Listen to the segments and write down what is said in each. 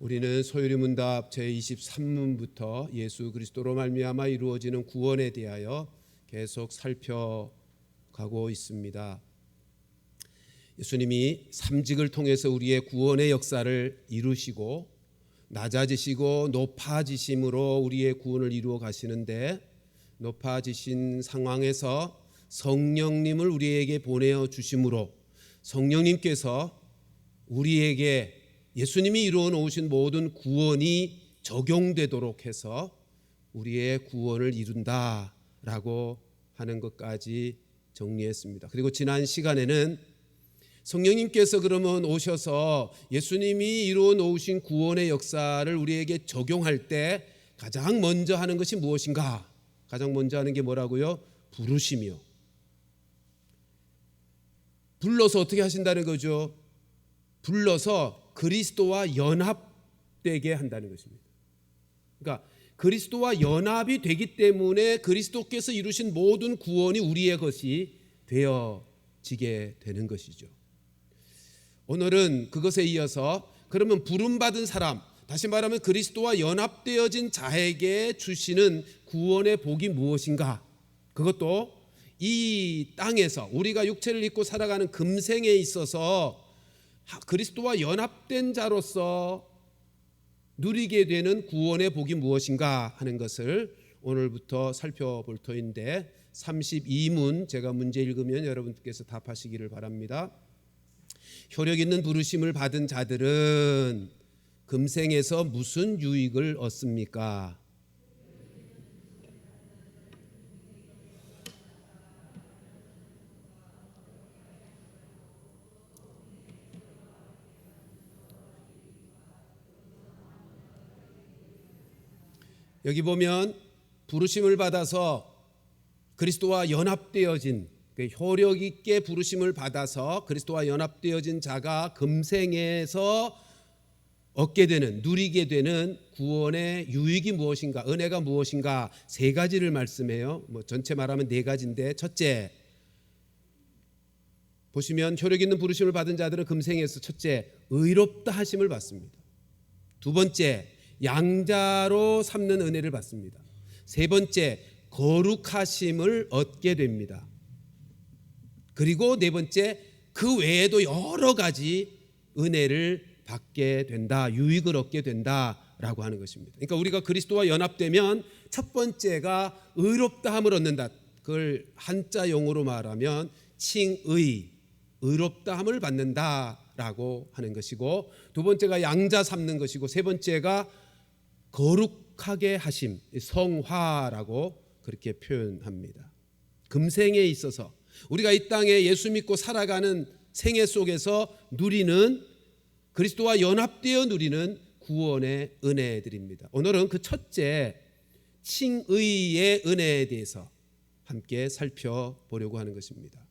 우리는 소유리 문답 제23문부터 예수 그리스도로 말미암아 이루어지는 구원에 대하여 계속 살펴가고 있습니다. 예수님이 삼직을 통해서 우리의 구원의 역사를 이루시고 낮아지시고 높아지심으로 우리의 구원을 이루어 가시는데 높아지신 상황에서 성령님을 우리에게 보내어 주심으로 성령님께서 우리에게 예수님이 이루어 놓으신 모든 구원이 적용되도록 해서 우리의 구원을 이룬다라고 하는 것까지 정리했습니다. 그리고 지난 시간에는 성령님께서 그러면 오셔서 예수님이 이루어 놓으신 구원의 역사를 우리에게 적용할 때 가장 먼저 하는 것이 무엇인가? 가장 먼저 하는 게 뭐라고요? 부르심이요. 불러서 어떻게 하신다는 거죠? 불러서 그리스도와 연합되게 한다는 것입니다. 그러니까 그리스도와 연합이 되기 때문에 그리스도께서 이루신 모든 구원이 우리의 것이 되어지게 되는 것이죠. 오늘은 그것에 이어서 그러면 부름받은 사람, 다시 말하면 그리스도와 연합되어진 자에게 주시는 구원의 복이 무엇인가? 그것도 이 땅에서 우리가 육체를 입고 살아가는 금생에 있어서 그리스도와 연합된 자로서 누리게 되는 구원의 복이 무엇인가 하는 것을 오늘부터 살펴볼 터인데 32문 제가 문제 읽으면 여러분께서 답하시기를 바랍니다. 효력 있는 부르심을 받은 자들은 금생에서 무슨 유익을 얻습니까? 여기 보면 부르심을 받아서 그리스도와 연합되어진 그 효력 있게 부르심을 받아서 그리스도와 연합되어진 자가 금생에서 얻게 되는 누리게 되는 구원의 유익이 무엇인가 은혜가 무엇인가 세 가지를 말씀해요. 뭐 전체 말하면 네 가지인데 첫째 보시면 효력 있는 부르심을 받은 자들은 금생에서 첫째 의롭다 하심을 받습니다. 두 번째 양자로 삼는 은혜를 받습니다. 세 번째 거룩하심을 얻게 됩니다. 그리고 네 번째 그 외에도 여러 가지 은혜를 받게 된다, 유익을 얻게 된다라고 하는 것입니다. 그러니까 우리가 그리스도와 연합되면 첫 번째가 의롭다함을 얻는다. 그걸 한자 용어로 말하면 칭의, 의롭다함을 받는다라고 하는 것이고 두 번째가 양자 삼는 것이고 세 번째가 거룩하게 하심, 성화라고 그렇게 표현합니다. 금생에 있어서 우리가 이 땅에 예수 믿고 살아가는 생애 속에서 누리는 그리스도와 연합되어 누리는 구원의 은혜들입니다. 오늘은 그 첫째 칭의의 은혜에 대해서 함께 살펴보려고 하는 것입니다.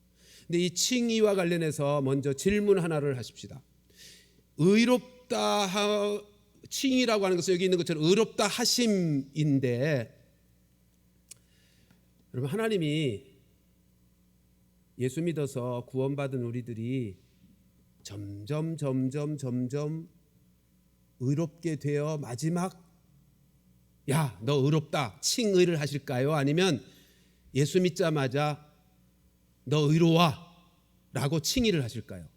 근데 이 칭의와 관련해서 먼저 질문 하나를 하십시다. 의롭다 칭이라고 하는 것은 여기 있는 것처럼 의롭다 하심인데 여러분 하나님이 예수 믿어서 구원받은 우리들이 점점 점점 점점 의롭게 되어 마지막 야 너 의롭다 칭의를 하실까요? 아니면 예수 믿자마자 너 의로워 라고 칭의를 하실까요?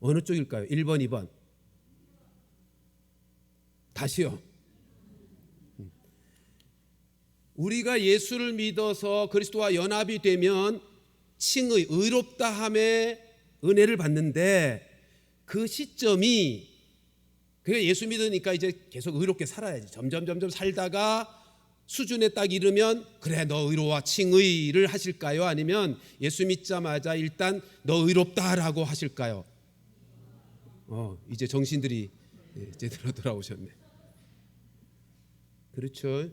어느 쪽일까요? 1번 2번 다시요 우리가 예수를 믿어서 그리스도와 연합이 되면 칭의 의롭다함의 은혜를 받는데 그 시점이 그게 예수 믿으니까 이제 계속 의롭게 살아야지. 점점 점점 살다가 수준에 딱 이르면 그래 너 의로워 칭의를 하실까요? 아니면 예수 믿자마자 일단 너 의롭다라고 하실까요? 어 이제 정신들이 예, 제대로 돌아오셨네. 그렇죠.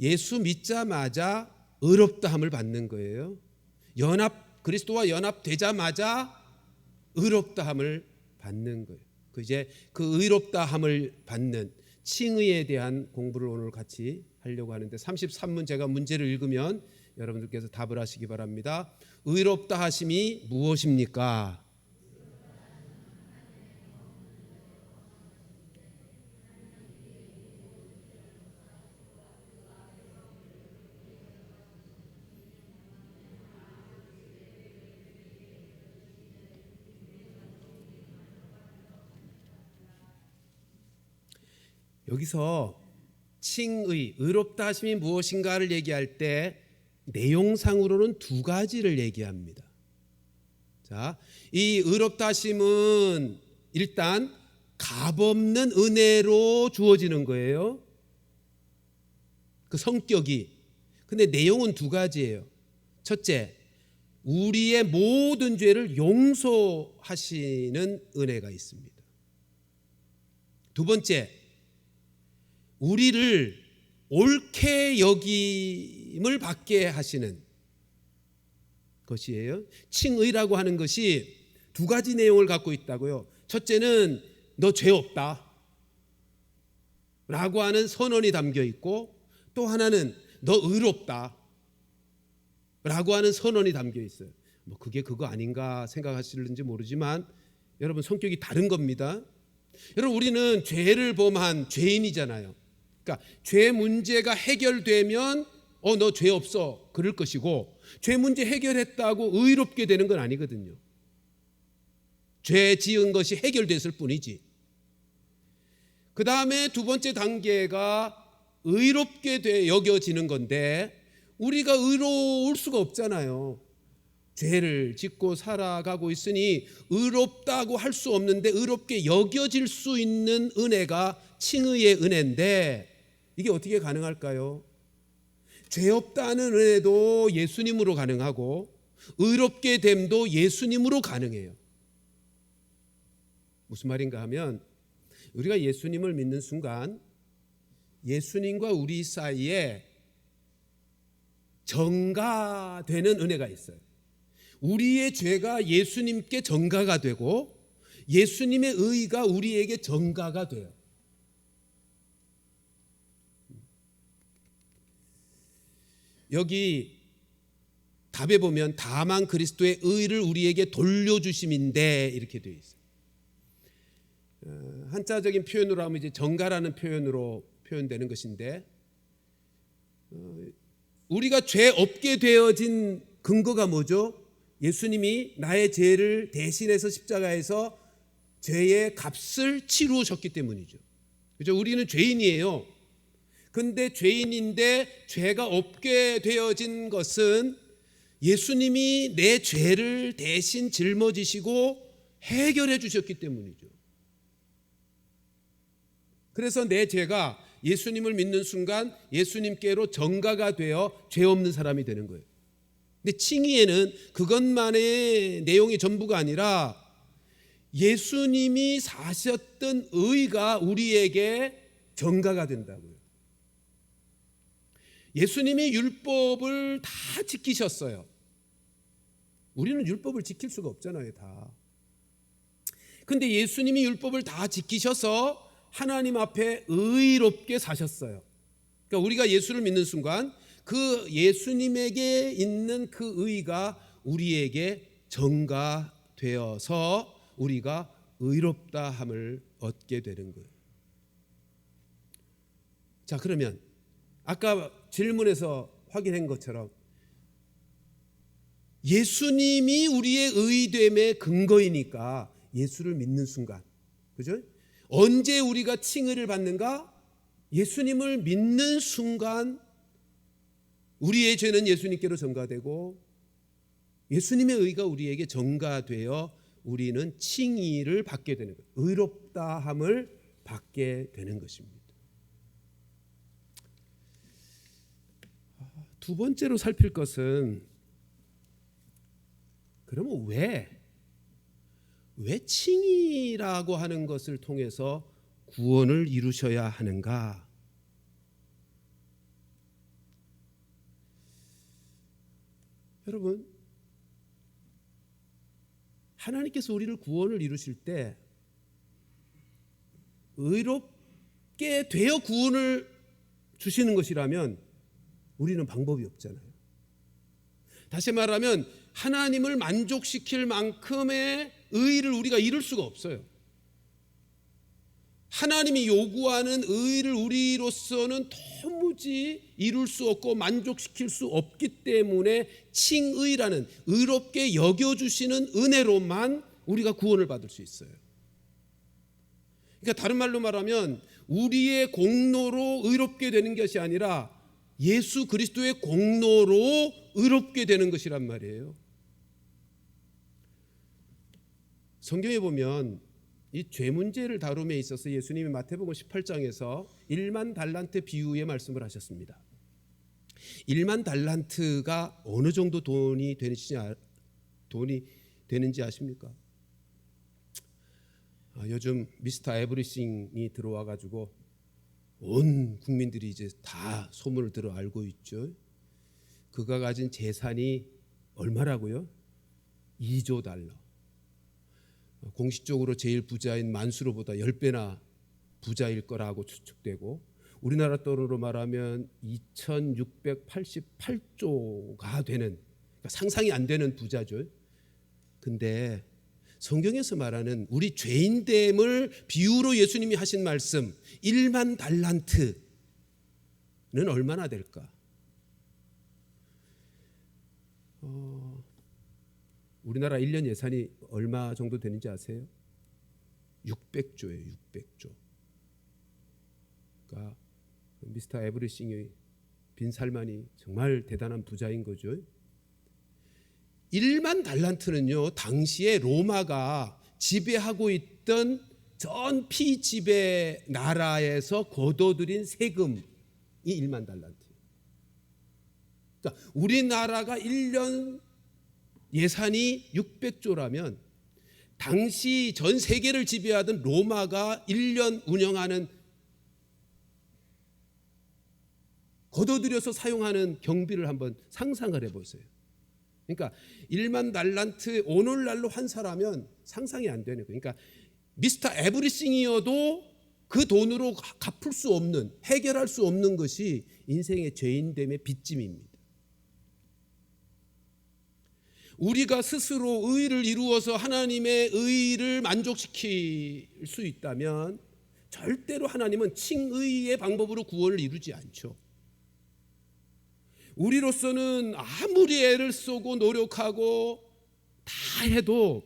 예수 믿자마자 의롭다함을 받는 거예요. 연합 그리스도와 연합되자마자 의롭다함을 받는 거예요. 그 이제 그 의롭다함을 받는 칭의에 대한 공부를 오늘 같이 하려고 하는데 33문 제가 문제를 읽으면 여러분들께서 답을 하시기 바랍니다. 의롭다 하심이 무엇입니까? 여기서 칭의, 의롭다 하심이 무엇인가를 얘기할 때 내용상으로는 두 가지를 얘기합니다. 자, 이 의롭다 하심은 일단 값없는 은혜로 주어지는 거예요. 그 성격이. 근데 내용은 두 가지예요. 첫째, 우리의 모든 죄를 용서하시는 은혜가 있습니다. 두 번째, 우리를 옳게 여김을 받게 하시는 것이에요. 칭의라고 하는 것이 두 가지 내용을 갖고 있다고요. 첫째는 너 죄 없다. 라고 하는 선언이 담겨 있고 또 하나는 너 의롭다. 라고 하는 선언이 담겨 있어요. 뭐 그게 그거 아닌가 생각하실는지 모르지만 여러분 성격이 다른 겁니다. 여러분 우리는 죄를 범한 죄인이잖아요. 그러니까 죄 문제가 해결되면 어 너 죄 없어 그럴 것이고 죄 문제 해결했다고 의롭게 되는 건 아니거든요. 죄 지은 것이 해결됐을 뿐이지. 그 다음에 두 번째 단계가 의롭게 돼 여겨지는 건데 우리가 의로울 수가 없잖아요. 죄를 짓고 살아가고 있으니 의롭다고 할 수 없는데 의롭게 여겨질 수 있는 은혜가 칭의의 은혜인데 이게 어떻게 가능할까요? 죄 없다는 은혜도 예수님으로 가능하고 의롭게 됨도 예수님으로 가능해요. 무슨 말인가 하면 우리가 예수님을 믿는 순간 예수님과 우리 사이에 정가되는 은혜가 있어요. 우리의 죄가 예수님께 정가가 되고 예수님의 의가 우리에게 정가가 돼요. 여기 답에 보면 다만 그리스도의 의를 우리에게 돌려주심인데 이렇게 되어 있어요. 어, 한자적인 표현으로 하면 이제 정가라는 표현으로 표현되는 것인데 어, 우리가 죄 없게 되어진 근거가 뭐죠? 예수님이 나의 죄를 대신해서 십자가에서 죄의 값을 치루셨기 때문이죠. 그죠? 우리는 죄인이에요. 근데 죄인인데 죄가 없게 되어진 것은 예수님이 내 죄를 대신 짊어지시고 해결해 주셨기 때문이죠. 그래서 내 죄가 예수님을 믿는 순간 예수님께로 정가가 되어 죄 없는 사람이 되는 거예요. 근데 칭의에는 그것만의 내용이 전부가 아니라 예수님이 사셨던 의가 우리에게 정가가 된다고요. 예수님이 율법을 다 지키셨어요. 우리는 율법을 지킬 수가 없잖아요, 다. 근데 예수님이 율법을 다 지키셔서 하나님 앞에 의롭게 사셨어요. 그러니까 우리가 예수를 믿는 순간 그 예수님에게 있는 그 의가 우리에게 전가되어서 우리가 의롭다 함을 얻게 되는 거예요. 자, 그러면 아까 질문에서 확인한 것처럼 예수님이 우리의 의됨의 근거이니까 예수를 믿는 순간, 그죠? 언제 우리가 칭의를 받는가? 예수님을 믿는 순간 우리의 죄는 예수님께로 전가되고 예수님의 의가 우리에게 전가되어 우리는 칭의를 받게 되는 것, 의롭다함을 받게 되는 것입니다. 두 번째로 살필 것은 그러면 왜, 왜 칭의라고 하는 것을 통해서 구원을 이루셔야 하는가? 여러분, 하나님께서 우리를 구원을 이루실 때 의롭게 되어 구원을 주시는 것이라면 우리는 방법이 없잖아요. 다시 말하면 하나님을 만족시킬 만큼의 의를 우리가 이룰 수가 없어요. 하나님이 요구하는 의를 우리로서는 도무지 이룰 수 없고 만족시킬 수 없기 때문에 칭의라는 의롭게 여겨주시는 은혜로만 우리가 구원을 받을 수 있어요. 그러니까 다른 말로 말하면 우리의 공로로 의롭게 되는 것이 아니라 예수 그리스도의 공로로 의롭게 되는 것이란 말이에요. 성경에 보면 이 죄 문제를 다룸에 있어서 예수님이 마태복음 18장에서 1만 달란트 비유의 말씀을 하셨습니다. 1만 달란트가 어느 정도 돈이 되는지 아- 돈이 되는지 아십니까? 아, 요즘 미스터 에브리싱이 들어와 가지고 온 국민들이 이제 다 소문을 들어 알고 있죠. 그가 가진 재산이 얼마라고요? 2조 달러. 공식적으로 제일 부자인 만수르보다 10배나 부자일 거라고 추측되고 우리나라 돈으로 말하면 2688조가 되는 그러니까 상상이 안 되는 부자죠. 근데 성경에서 말하는 우리 죄인됨을 비유로 예수님이 하신 말씀 1만 달란트는 얼마나 될까? 어, 우리나라 1년 예산이 얼마 정도 되는지 아세요? 600조예요, 600조. 그러니까 미스터 에브리싱의 빈살만이 정말 대단한 부자인 거죠. 1만 달란트는요, 당시에 로마가 지배하고 있던 전 피지배 나라에서 거둬들인 세금이 1만 달란트예요. 그러니까 우리나라가 1년 예산이 600조라면 당시 전 세계를 지배하던 로마가 1년 운영하는 거둬들여서 사용하는 경비를 한번 상상을 해보세요. 그러니까 1만 달란트 오늘날로 환산하면 상상이 안 되는 거예요. 그러니까 미스터 에브리싱이어도 그 돈으로 갚을 수 없는 해결할 수 없는 것이 인생의 죄인됨의 빚짐입니다. 우리가 스스로 의를 이루어서 하나님의 의를 만족시킬 수 있다면 절대로 하나님은 칭의의 방법으로 구원을 이루지 않죠. 우리로서는 아무리 애를 쏘고 노력하고 다 해도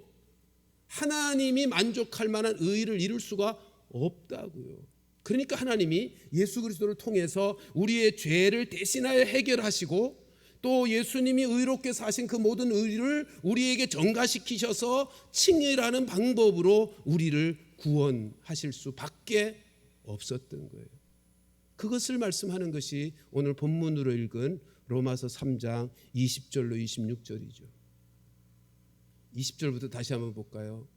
하나님이 만족할 만한 의를 이룰 수가 없다고요. 그러니까 하나님이 예수 그리스도를 통해서 우리의 죄를 대신하여 해결하시고 또 예수님이 의롭게 사신 그 모든 의를 우리에게 전가시키셔서 칭의라는 방법으로 우리를 구원하실 수밖에 없었던 거예요. 그것을 말씀하는 것이 오늘 본문으로 읽은 로마서 3장 20절로 26절이죠. 20절부터 다시 한번 볼까요?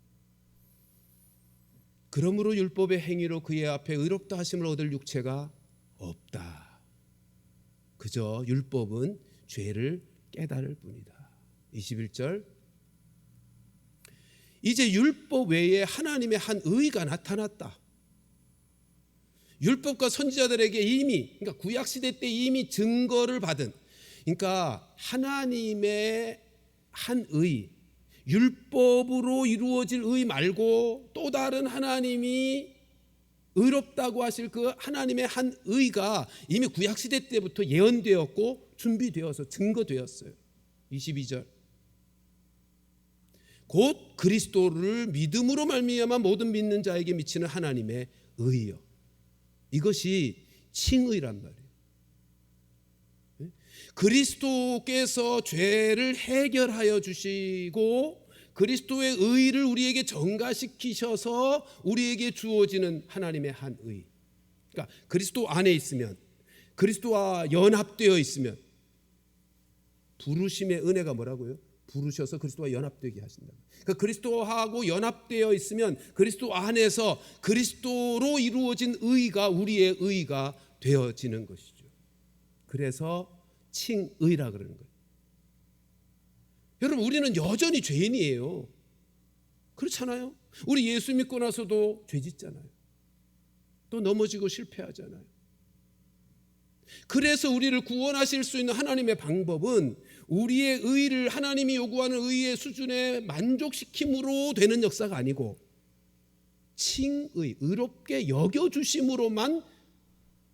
그러므로 율법의 행위로 그의 앞에 의롭다 하심을 얻을 육체가 없다. 그저 율법은 죄를 깨달을 뿐이다. 21절 이제 율법 외에 하나님의 한 의가 나타났다. 율법과 선지자들에게 이미 그러니까 구약 시대 때 이미 증거를 받은 그러니까 하나님의 한 의, 율법으로 이루어질 의 말고 또 다른 하나님이 의롭다고 하실 그 하나님의 한 의가 이미 구약 시대 때부터 예언되었고 준비되어서 증거되었어요. 22절. 곧 그리스도를 믿음으로 말미암아 모든 믿는 자에게 미치는 하나님의 의요. 이것이 칭의란 말이에요. 그리스도께서 죄를 해결하여 주시고 그리스도의 의를 우리에게 전가시키셔서 우리에게 주어지는 하나님의 한 의. 그러니까 그리스도 안에 있으면 그리스도와 연합되어 있으면 부르심의 은혜가 뭐라고요? 부르셔서 그리스도와 연합되게 하신다. 그러니까 그리스도하고 연합되어 있으면 그리스도 안에서 그리스도로 이루어진 의가 우리의 의가 되어지는 것이죠. 그래서 칭의라 그러는 거예요. 여러분 우리는 여전히 죄인이에요. 그렇잖아요. 우리 예수 믿고 나서도 죄 짓잖아요. 또 넘어지고 실패하잖아요. 그래서 우리를 구원하실 수 있는 하나님의 방법은 우리의 의를 하나님이 요구하는 의의 수준에 만족시킴으로 되는 역사가 아니고 칭의, 의롭게 여겨 주심으로만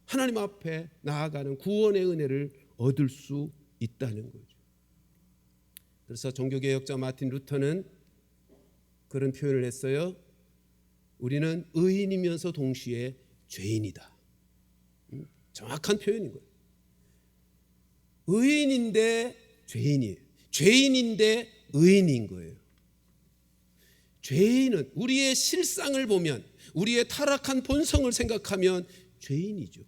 하나님 앞에 나아가는 구원의 은혜를 얻을 수 있다는 거죠. 그래서 종교개혁자 마틴 루터는 그런 표현을 했어요. 우리는 의인이면서 동시에 죄인이다. 음, 정확한 표현인 거예요. 의인인데 죄인이에요. 죄인인데 의인인 거예요. 죄인은 우리의 실상을 보면 우리의 타락한 본성을 생각하면 죄인이죠.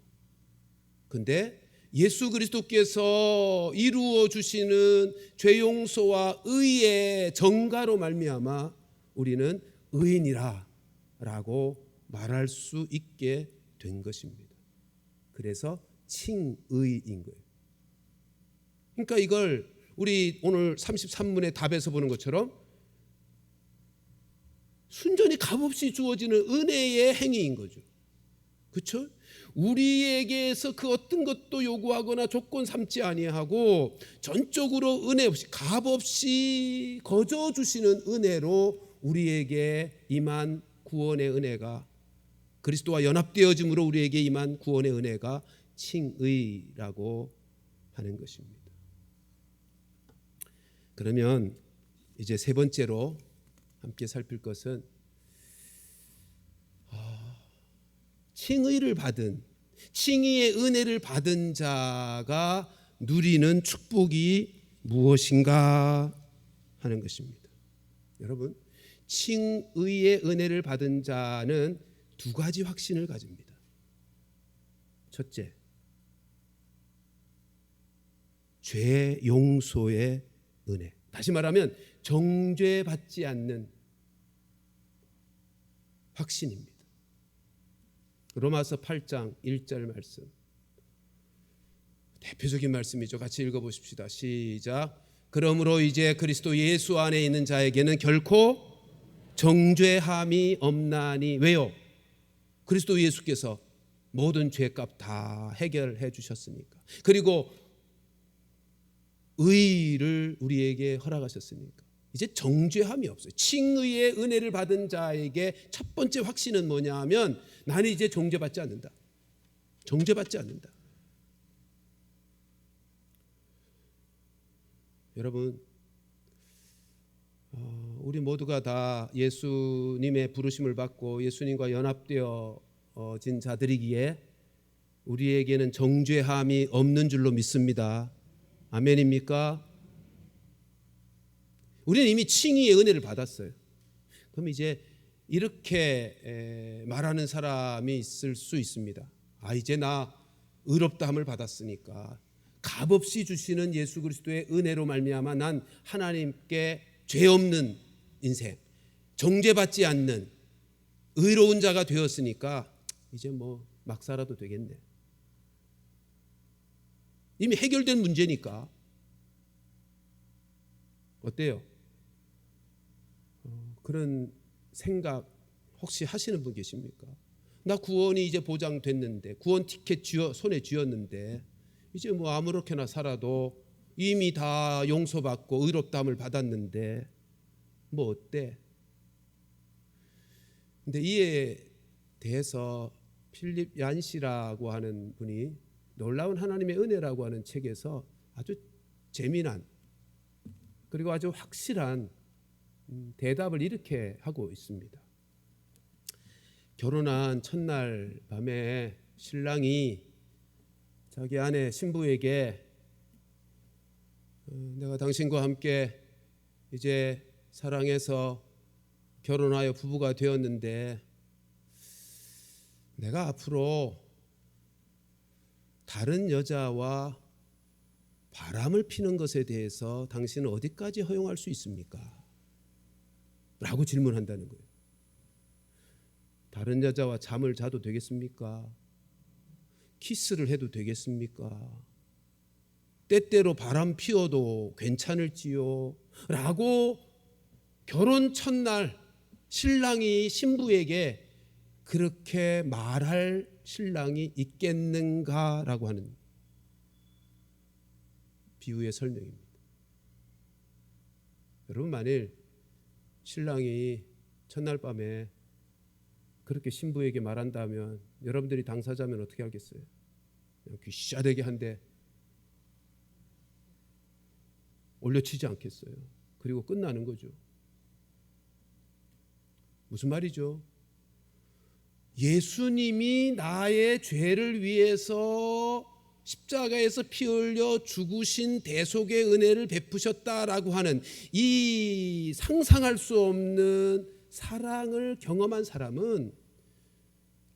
근데 예수 그리스도께서 이루어 주시는 죄 용서와 의의 정가로 말미암아 우리는 의인이라라고 말할 수 있게 된 것입니다. 그래서 칭의인 거예요. 그러니까 이걸 우리 오늘 33문의 답에서 보는 것처럼 순전히 값없이 주어지는 은혜의 행위인 거죠. 그렇죠? 우리에게서 그 어떤 것도 요구하거나 조건 삼지 아니하고 전적으로 은혜 없이 값없이 거저 주시는 은혜로 우리에게 임한 구원의 은혜가 그리스도와 연합되어짐으로 우리에게 임한 구원의 은혜가 칭의라고 하는 것입니다. 그러면 이제 세 번째로 함께 살필 것은 아, 칭의를 받은 칭의의 은혜를 받은 자가 누리는 축복이 무엇인가 하는 것입니다. 여러분, 칭의의 은혜를 받은 자는 두 가지 확신을 가집니다. 첫째, 죄 용서의 은혜. 다시 말하면 정죄받지 않는 확신입니다. 로마서 8장 1절 말씀. 대표적인 말씀이죠. 같이 읽어 보십시다. 시작. 그러므로 이제 그리스도 예수 안에 있는 자에게는 결코 정죄함이 없나니 왜요? 그리스도 예수께서 모든 죄값 다 해결해 주셨으니까. 그리고 의를 우리에게 허락하셨으니까 이제 정죄함이 없어요. 칭의의 은혜를 받은 자에게 첫 번째 확신은 뭐냐 하면 나는 이제 정죄받지 않는다. 정죄받지 않는다. 여러분 어, 우리 모두가 다 예수님의 부르심을 받고 예수님과 연합되어진 자들이기에 우리에게는 정죄함이 없는 줄로 믿습니다. 아멘입니까? 우리는 이미 칭의의 은혜를 받았어요. 그럼 이제 이렇게 말하는 사람이 있을 수 있습니다. 아 이제 나 의롭다함을 받았으니까 값없이 주시는 예수 그리스도의 은혜로 말미암아 난 하나님께 죄 없는 인생, 정죄받지 않는 의로운 자가 되었으니까 이제 뭐 막 살아도 되겠네. 이미 해결된 문제니까. 어때요? 어, 그런 생각 혹시 하시는 분 계십니까? 나 구원이 이제 보장됐는데 구원 티켓 쥐어, 손에 쥐었는데 이제 뭐 아무렇게나 살아도 이미 다 용서받고 의롭다함을 받았는데 뭐 어때? 근데 이에 대해서 필립 얀시라고 하는 분이 놀라운 하나님의 은혜라고 하는 책에서 아주 재미난 그리고 아주 확실한 음, 대답을 이렇게 하고 있습니다. 결혼한 첫날 밤에 신랑이 자기 아내 신부에게 어, 내가 당신과 함께 이제 사랑해서 결혼하여 부부가 되었는데 내가 앞으로 다른 여자와 바람을 피는 것에 대해서 당신은 어디까지 허용할 수 있습니까? 라고 질문한다는 거예요. 다른 여자와 잠을 자도 되겠습니까? 키스를 해도 되겠습니까? 때때로 바람 피워도 괜찮을지요? 라고 결혼 첫날 신랑이 신부에게 그렇게 말할 신랑이 있겠는가라고 하는 비유의 설명입니다. 여러분 만일 신랑이 첫날 밤에 그렇게 신부에게 말한다면 여러분들이 당사자면 어떻게 하겠어요? 귀샤되게 한데 올려치지 않겠어요. 그리고 끝나는 거죠. 무슨 말이죠? 예수님이 나의 죄를 위해서 십자가에서 피 흘려 죽으신 대속의 은혜를 베푸셨다라고 하는 이 상상할 수 없는 사랑을 경험한 사람은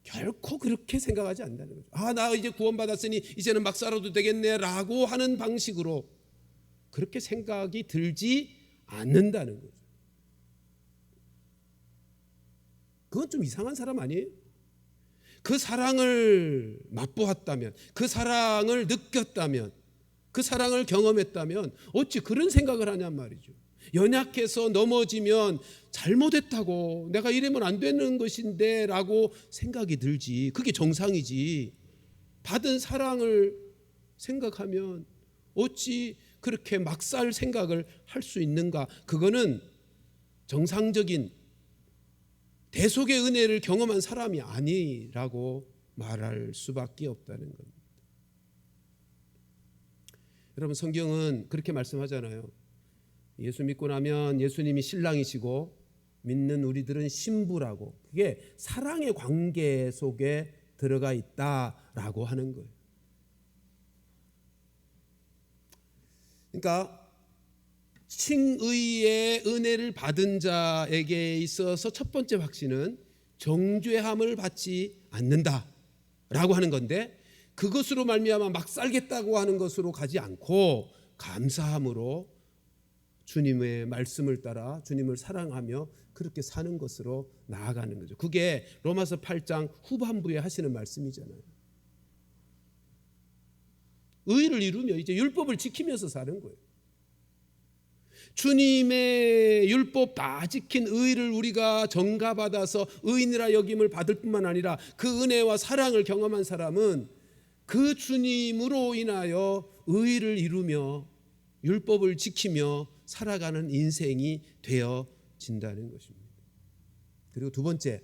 결코 그렇게 생각하지 않는다는 거죠. 아, 나 이제 구원받았으니 이제는 막 살아도 되겠네라고 하는 방식으로 그렇게 생각이 들지 않는다는 거죠. 그건 좀 이상한 사람 아니에요? 그 사랑을 맛보았다면, 그 사랑을 느꼈다면, 그 사랑을 경험했다면 어찌 그런 생각을 하냔 말이죠. 연약해서 넘어지면 잘못했다고 내가 이러면 안 되는 것인데 라고 생각이 들지. 그게 정상이지. 받은 사랑을 생각하면 어찌 그렇게 막살 생각을 할 수 있는가? 그거는 정상적인 대속의 은혜를 경험한 사람이 아니라고 말할 수밖에 없다는 겁니다. 여러분 성경은 그렇게 말씀하잖아요. 예수 믿고 나면 예수님이 신랑이시고 믿는 우리들은 신부라고 그게 사랑의 관계 속에 들어가 있다라고 하는 거예요. 그러니까 칭의의 은혜를 받은 자에게 있어서 첫 번째 확신은 정죄함을 받지 않는다라고 하는 건데 그것으로 말미암아 막 살겠다고 하는 것으로 가지 않고 감사함으로 주님의 말씀을 따라 주님을 사랑하며 그렇게 사는 것으로 나아가는 거죠. 그게 로마서 8장 후반부에 하시는 말씀이잖아요. 의를 이루며 이제 율법을 지키면서 사는 거예요. 주님의 율법 다 지킨 의를 우리가 전가받아서 의인이라 여김을 받을 뿐만 아니라 그 은혜와 사랑을 경험한 사람은 그 주님으로 인하여 의를 이루며 율법을 지키며 살아가는 인생이 되어진다는 것입니다. 그리고 두 번째,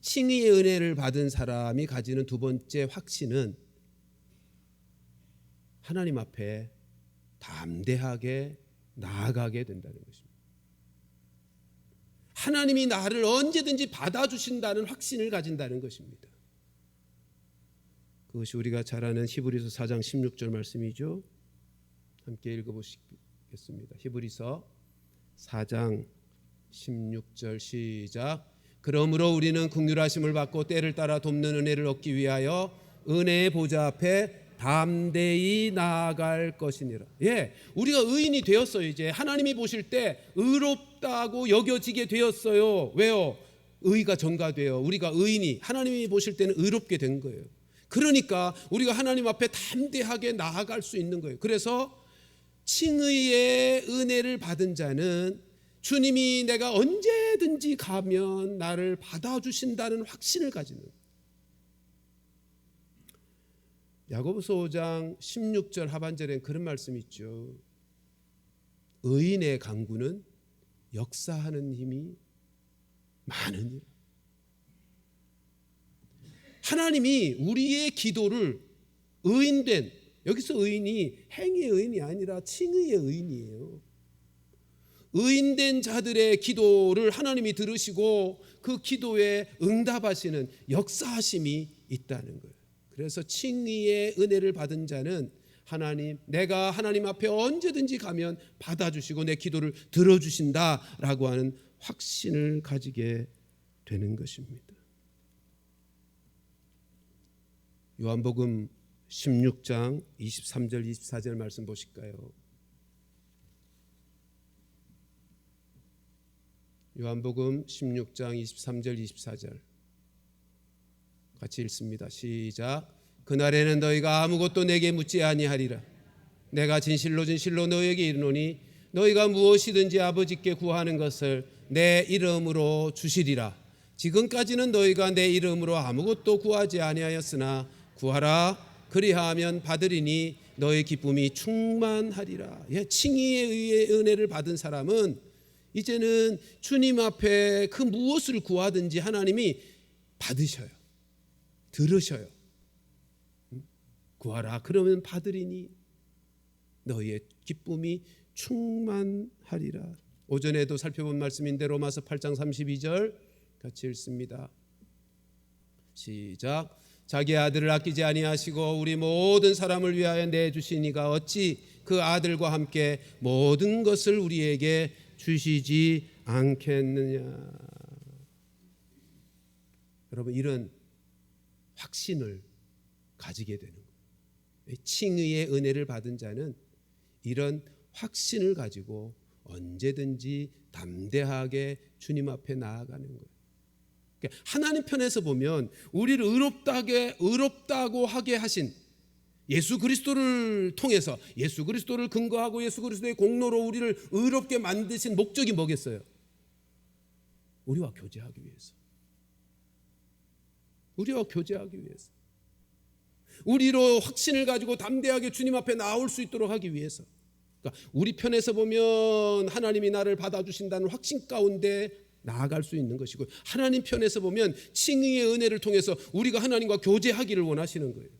칭의의 은혜를 받은 사람이 가지는 두 번째 확신은 하나님 앞에 담대하게 나아가게 된다는 것입니다. 하나님이 나를 언제든지 받아주신다는 확신을 가진다는 것입니다. 그것이 우리가 잘 아는 히브리서 4장 16절 말씀이죠. 함께 읽어보시겠습니다. 히브리서 4장 16절 시작. 그러므로 우리는 국률하심을 받고 때를 따라 돕는 은혜를 얻기 위하여 은혜의 보좌 앞에 담대히 나아갈 것이니라. 예, 우리가 의인이 되었어요. 이제 하나님이 보실 때 의롭다고 여겨지게 되었어요. 왜요? 의가 전가되어 우리가 의인이 하나님이 보실 때는 의롭게 된 거예요. 그러니까 우리가 하나님 앞에 담대하게 나아갈 수 있는 거예요. 그래서 칭의의 은혜를 받은 자는 주님이 내가 언제든지 가면 나를 받아주신다는 확신을 가지는 야고보서 5장 16절 하반절엔 그런 말씀이 있죠. 의인의 강구는 역사하는 힘이 많으니라. 하나님이 우리의 기도를 의인된 여기서 의인이 행위의 의인이 아니라 칭의의 의인이에요. 의인된 자들의 기도를 하나님이 들으시고 그 기도에 응답하시는 역사하심이 있다는 거예요. 그래서 칭의의 은혜를 받은 자는 하나님 내가 하나님 앞에 언제든지 가면 받아주시고 내 기도를 들어주신다라고 하는 확신을 가지게 되는 것입니다. 요한복음 16장 23절 24절 말씀 보실까요? 요한복음 16장 23절 24절 같이 읽습니다. 시작. 그날에는 너희가 아무것도 내게 묻지 아니하리라. 내가 진실로 진실로 너희에게 이르노니 너희가 무엇이든지 아버지께 구하는 것을 내 이름으로 주시리라. 지금까지는 너희가 내 이름으로 아무것도 구하지 아니하였으나 구하라 그리하면 받으리니 너희 기쁨이 충만하리라. 예, 칭의에 의해 은혜를 받은 사람은 이제는 주님 앞에 그 무엇을 구하든지 하나님이 받으셔요. 들으셔요. 구하라 그러면 받으리니 너희의 기쁨이 충만하리라. 오전에도 살펴본 말씀인데 로마서 8장 32절 같이 읽습니다. 시작. 자기 아들을 아끼지 아니하시고 우리 모든 사람을 위하여 내 주시니가 어찌 그 아들과 함께 모든 것을 우리에게 주시지 않겠느냐. 여러분 이런 확신을 가지게 되는 거예요. 칭의의 은혜를 받은 자는 이런 확신을 가지고 언제든지 담대하게 주님 앞에 나아가는 거예요. 그러니까 하나님 편에서 보면 우리를 의롭다게 의롭다고 하게 하신 예수 그리스도를 통해서 예수 그리스도를 근거하고 예수 그리스도의 공로로 우리를 의롭게 만드신 목적이 뭐겠어요? 우리와 교제하기 위해서. 우리와 교제하기 위해서. 우리로 확신을 가지고 담대하게 주님 앞에 나올 수 있도록 하기 위해서. 그러니까 우리 편에서 보면 하나님이 나를 받아주신다는 확신 가운데 나아갈 수 있는 것이고 하나님 편에서 보면 칭의의 은혜를 통해서 우리가 하나님과 교제하기를 원하시는 거예요.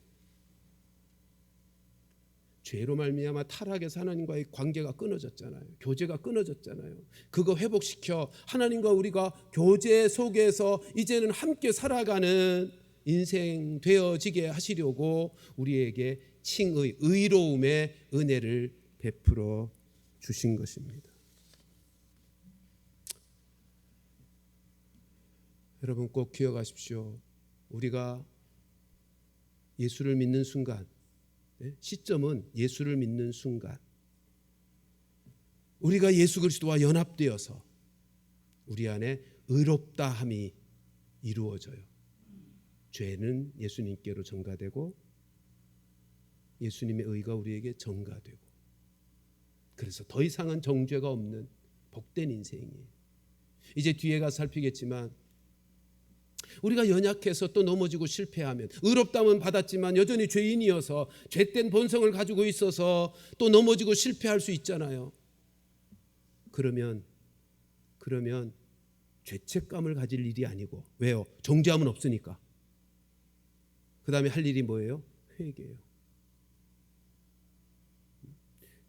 죄로 말미암아 타락해서 하나님과의 관계가 끊어졌잖아요. 교제가 끊어졌잖아요. 그거 회복시켜 하나님과 우리가 교제 속에서 이제는 함께 살아가는 인생 되어지게 하시려고 우리에게 칭의 의로움의 은혜를 베풀어 주신 것입니다. 여러분 꼭 기억하십시오. 우리가 예수를 믿는 순간 네? 시점은 예수를 믿는 순간 우리가 예수 그리스도와 연합되어서 우리 안에 의롭다 함이 이루어져요. 죄는 예수님께로 전가되고 예수님의 의가 우리에게 전가되고 그래서 더 이상은 정죄가 없는 복된 인생이에요. 이제 뒤에 가서 살피겠지만 우리가 연약해서 또 넘어지고 실패하면 의롭다면 받았지만 여전히 죄인이어서 죄된 본성을 가지고 있어서 또 넘어지고 실패할 수 있잖아요. 그러면 그러면 죄책감을 가질 일이 아니고 왜요? 정죄함은 없으니까. 그다음에 할 일이 뭐예요? 회개예요.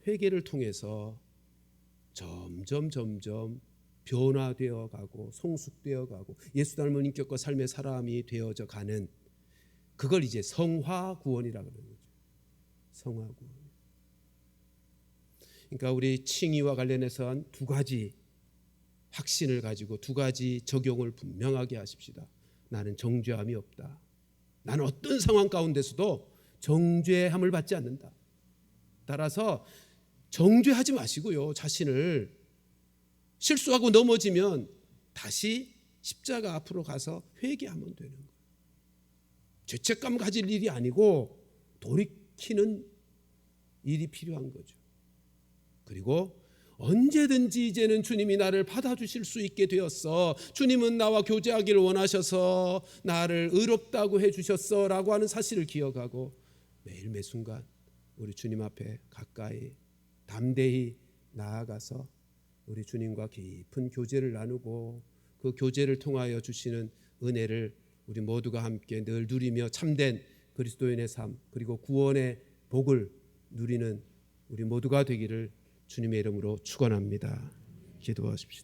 회개를 통해서 점점 점점 변화되어 가고 성숙되어 가고 예수 닮은 인격과 삶의 사람이 되어져 가는 그걸 이제 성화 구원이라고 하는 거죠. 성화 구원. 그러니까 우리 칭의와 관련해서 한 두 가지 확신을 가지고 두 가지 적용을 분명하게 하십시다. 나는 정죄함이 없다. 나는 어떤 상황 가운데서도 정죄함을 받지 않는다. 따라서 정죄하지 마시고요. 자신을 실수하고 넘어지면 다시 십자가 앞으로 가서 회개하면 되는 거예요. 죄책감 가질 일이 아니고 돌이키는 일이 필요한 거죠. 그리고 언제든지 이제는 주님이 나를 받아주실 수 있게 되었어. 주님은 나와 교제하기를 원하셔서 나를 의롭다고 해주셨어. 라고 하는 사실을 기억하고 매일 매 순간 우리 주님 앞에 가까이 담대히 나아가서 우리 주님과 깊은 교제를 나누고 그 교제를 통하여 주시는 은혜를 우리 모두가 함께 늘 누리며 참된 그리스도인의 삶 그리고 구원의 복을 누리는 우리 모두가 되기를 주님의 이름으로 축원합니다. 기도하십시다.